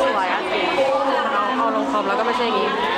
สวยอะเอาเอาลงคอมแล้วก็ไม่ใช่อย่างนี้